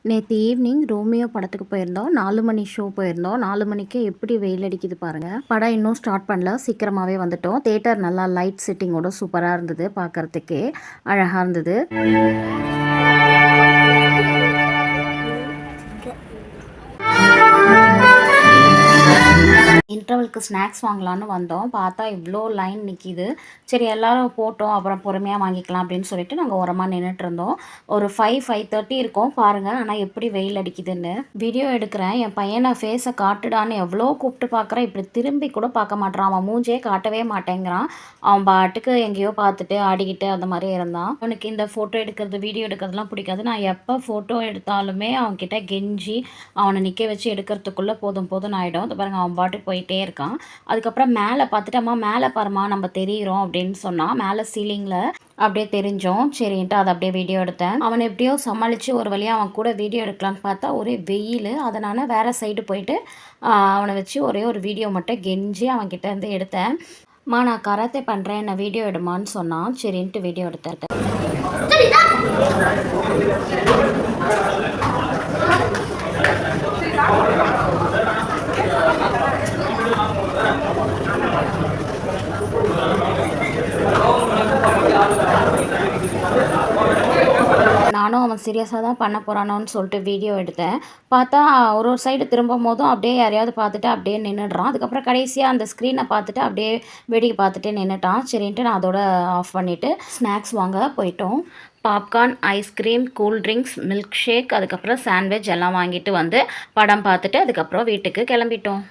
நேற்று evening Romeo படத்துக்கு போயிருந்தோம். நாலு மணி ஷோ போயிருந்தோம். நாலு மணிக்கே எப்படி வெயில் அடிக்குது பாருங்கள் படம் இன்னும் ஸ்டார்ட் பண்ணல. சீக்கிரமாகவே வந்துட்டோம். தேட்டர் நல்லா லைட் செட்டிங்கோட சூப்பராக இருந்தது பார்க்கறதுக்கே அழகாக இருந்தது. இன்டர்வலுக்கு ஸ்நாக்ஸ் வாங்கலான்னு வந்தோம். பார்த்தா இவ்வளோ லைன் நிற்கிது சரி எல்லாரும் போட்டோம். அப்புறம் பொறுமையாக வாங்கிக்கலாம் அப்படின்னு சொல்லிட்டு நாங்கள் ஓரமாக நின்றுட்டு இருந்தோம். ஒரு ஃபைவ் ஃபைவ் தேர்ட்டி இருக்கும். பாருங்கள் ஆனால் எப்படி வெயில் அடிக்குதுன்னு. வீடியோ எடுக்கிறேன். என் பையனை ஃபேஸை காட்டுடான்னு எவ்வளோ கூப்பிட்டு பார்க்குறேன் இப்படி திரும்பி கூட பார்க்க மாட்டேறான் அவன் மூஞ்சே காட்டவே மாட்டேங்கிறான். அவன் பாட்டுக்கு எங்கேயோ பார்த்துட்டு ஆடிக்கிட்டு அந்த மாதிரி இருந்தான். அவனுக்கு இந்த ஃபோட்டோ எடுக்கிறது வீடியோ எடுக்கிறதுலாம் பிடிக்காது. நான் எப்போ ஃபோட்டோ எடுத்தாலுமே அவன்கிட்ட கெஞ்சி அவனை நிற்க வச்சு எடுக்கிறதுக்குள்ளே போதும் போதும் ஆகிடும் அது பாருங்கள் அவன் பாட்டுக்கு போய் போயிட்டே இருக்கான். அதுக்கப்புறம் மேலே பார்த்துட்டு அம்மா மேலே பாரும்மா நம்ம தெரியிறோம் அப்படின்னு சொன்னால் மேலே சீலிங்கில் அப்படியே தெரிஞ்சோம். சரின்ட்டு அதை அப்படியே வீடியோ எடுத்தேன். அவன் எப்படியோ சமாளித்து ஒரு வழியாக அவன் கூட வீடியோ எடுக்கலான்னு பார்த்தா ஒரே வெயில். அதனால் வேறு சைடு போயிட்டு அவனை வச்சு ஒரே ஒரு வீடியோ மட்டும் கெஞ்சி அவன்கிட்ட இருந்து எடுத்தேன். மா நான் கராத்தே பண்ணுறேன் என்ன வீடியோ எடுமான்னு சொன்னான். சரின்ட்டு வீடியோ எடுத்தேன் நானும் அவன் சீரியஸாக தான் பண்ண போகிறானோன்னு சொல்லிட்டு வீடியோ எடுத்தேன். பார்த்தா ஒரு ஒரு சைடு திரும்பும் போதும் அப்படியே யாரையாவது பார்த்துட்டு அப்படியே நின்றுடுறான் அதுக்கப்புறம் கடைசியாக அந்த ஸ்க்ரீனை பார்த்துட்டு அப்படியே வேடிக்கை பார்த்துட்டு நின்றுட்டான் சரின்ட்டு நான் அதோட ஆஃப் பண்ணிவிட்டு ஸ்நாக்ஸ் வாங்க போயிட்டோம். Popcorn ice cream cool drinks milk shake அதுக்கப்புறம் சாண்ட்விச் எல்லாம் வாங்கிட்டு வந்து படம் பார்த்துட்டு அதுக்கப்புறம் வீட்டுக்கு கிளம்பிட்டோம்.